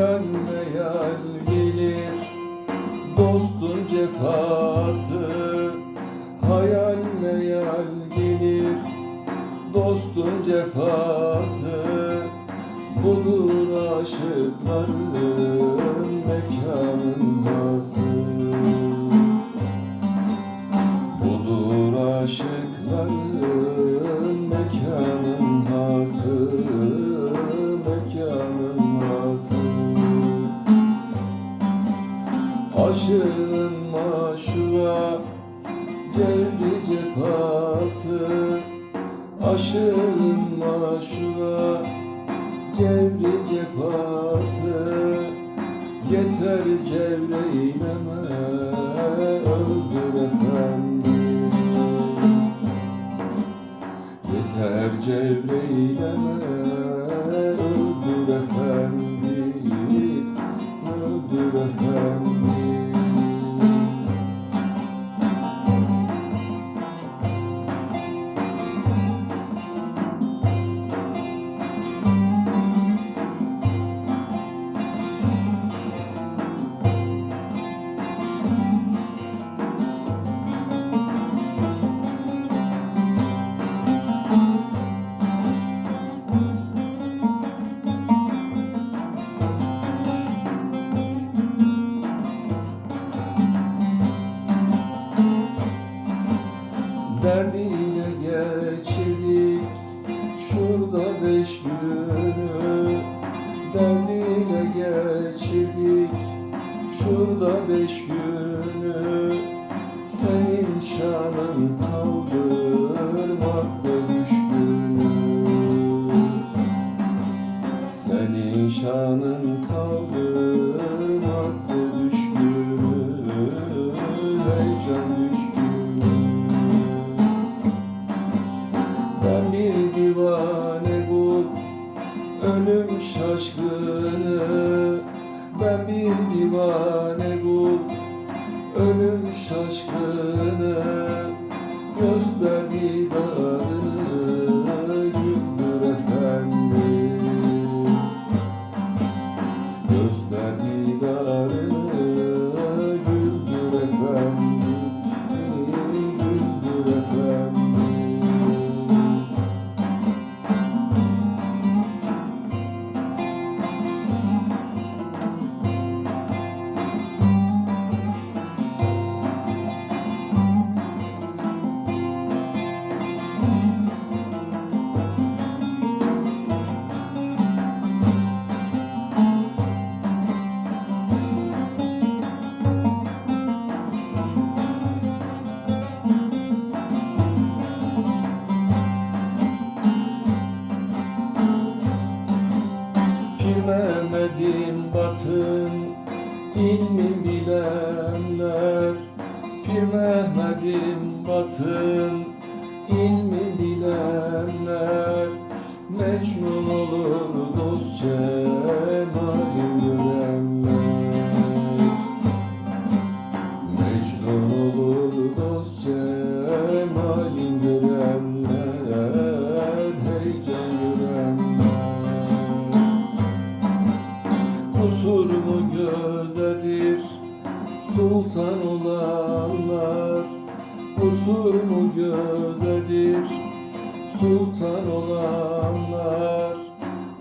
Hayal meyal gelir. Dostun cefası Hayal meyal gelir. Dostun cefası Bulur aşıkların Aşığın maşuğa cevri cefası. Aşığın maşuğa cevri cefası. Yeter cevreyleme öldür geçirdik şurada beş günü. Senin şanın kaldırmakta düşkünü Senin şanın kaldırmakta düşkünü Heyecan düşkünü ben bir divane bu ölüm şaşkını bir divane bu ölüm şaşkını Gösterdi dağını güldür efendim Gösterdi ilmi bilenler Pir Mehmet'in batın? İlmi bilenler Mecnun olur dost cemalin görenler Mecnun olur dost cemalin Kusur mu gözedir sultan olanlar. Kusur mu gözedir sultan olanlar.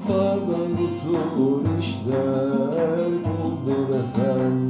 Bazen kusur işler buldur efendim